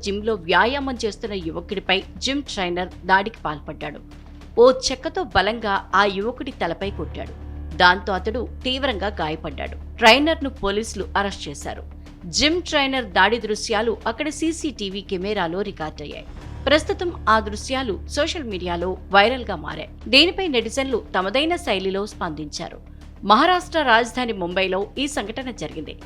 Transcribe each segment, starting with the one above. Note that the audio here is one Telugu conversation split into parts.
జిమ్లో వ్యాయామం చేస్తున్న యువకుడిపై జిమ్ ట్రైనర్ దాడికి పాల్పడ్డాడు. ఓ చెక్కతో బలంగా ఆ యువకుడి తలపై కొట్టాడు. దాంతో అతడు తీవ్రంగా గాయపడ్డాడు. ట్రైనర్ను పోలీసులు అరెస్ట్ చేశారు. జిమ్ ట్రైనర్ దాడి దృశ్యాలు అక్కడ సీసీటీవీ కెమెరాలో రికార్డయ్యాయి ప్రస్తుతం ఆ దృశ్యాలు సోషల్ మీడియాలో వైరల్గా మారాయి. దీనిపై నెటిజన్లు తమదైన శైలిలో స్పందించారు. మహారాష్ట్ర రాజధాని ముంబైలో ఈ సంఘటన జరిగింది.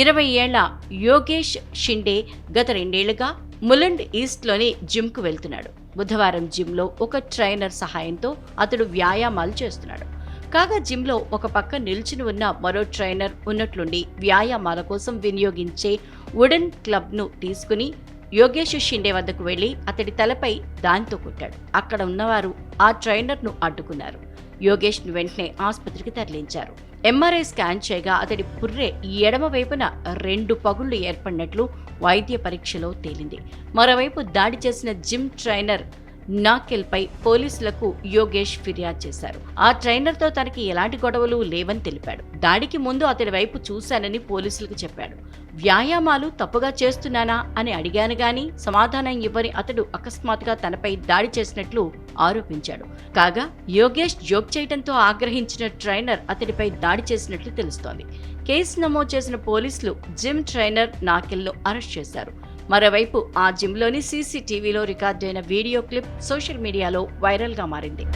ఇరవై ఏళ్ళ యోగేష్ షిండే గత రెండేళ్ళుగా ములండ్ ఈస్ట్లోని జిమ్కు వెళ్తున్నాడు. బుధవారం జిమ్లో ఒక ట్రైనర్ సహాయంతో అతడు వ్యాయామాలు చేస్తున్నాడు. కాగా జిమ్లో ఒక పక్క నిల్చుని ఉన్న మరో ట్రైనర్ ఉన్నట్లుండి వ్యాయామాల కోసం వినియోగించే వుడెన్ క్లబ్ను తీసుకుని యోగేష్ షిండే వద్దకు వెళ్ళి అతడి తలపై దాంతో కొట్టాడు. అక్కడ ఉన్నవారు ఆ ట్రైనర్ను అడ్డుకున్నారు. యోగేష్ను వెంటనే ఆసుపత్రికి తరలించారు. ఎంఆర్ఐ స్కాన్ చేయగా అతడి పుర్రె ఎడమ వైపున రెండు పగుళ్ళు ఏర్పడినట్లు వైద్య పరీక్షలో తేలింది. మరోవైపు దాడి చేసిన జిమ్ ట్రైనర్ నాకెల్పై పోలీసులకు యోగేష్ ఫిర్యాదు చేశారు. ఆ ట్రైనర్తో తనకి ఎలాంటి గొడవలు లేవని తెలిపాడు. దాడికి ముందు అతడి వైపు చూశానని పోలీసులకు చెప్పాడు. వ్యాయామాలు తప్పుగా చేస్తున్నానా అని అడిగాను గాని సమాధానం ఇవ్వని అతడు అకస్మాత్తుగా తనపై దాడి చేసినట్లు ఆరోపించాడు. కాగా యోగేష్ జోక్ చేయడంతో ఆగ్రహించిన ట్రైనర్ అతడిపై దాడి చేసినట్లు తెలుస్తోంది. కేసు నమోదు చేసిన పోలీసులు జిమ్ ట్రైనర్ నాకెల్ను అరెస్ట్ చేశారు. మరోవైపు ఆ జిమ్లోని సీసీటీవీలో రికార్డైన వీడియో క్లిప్ సోషల్ మీడియాలో వైరల్గా మారింది.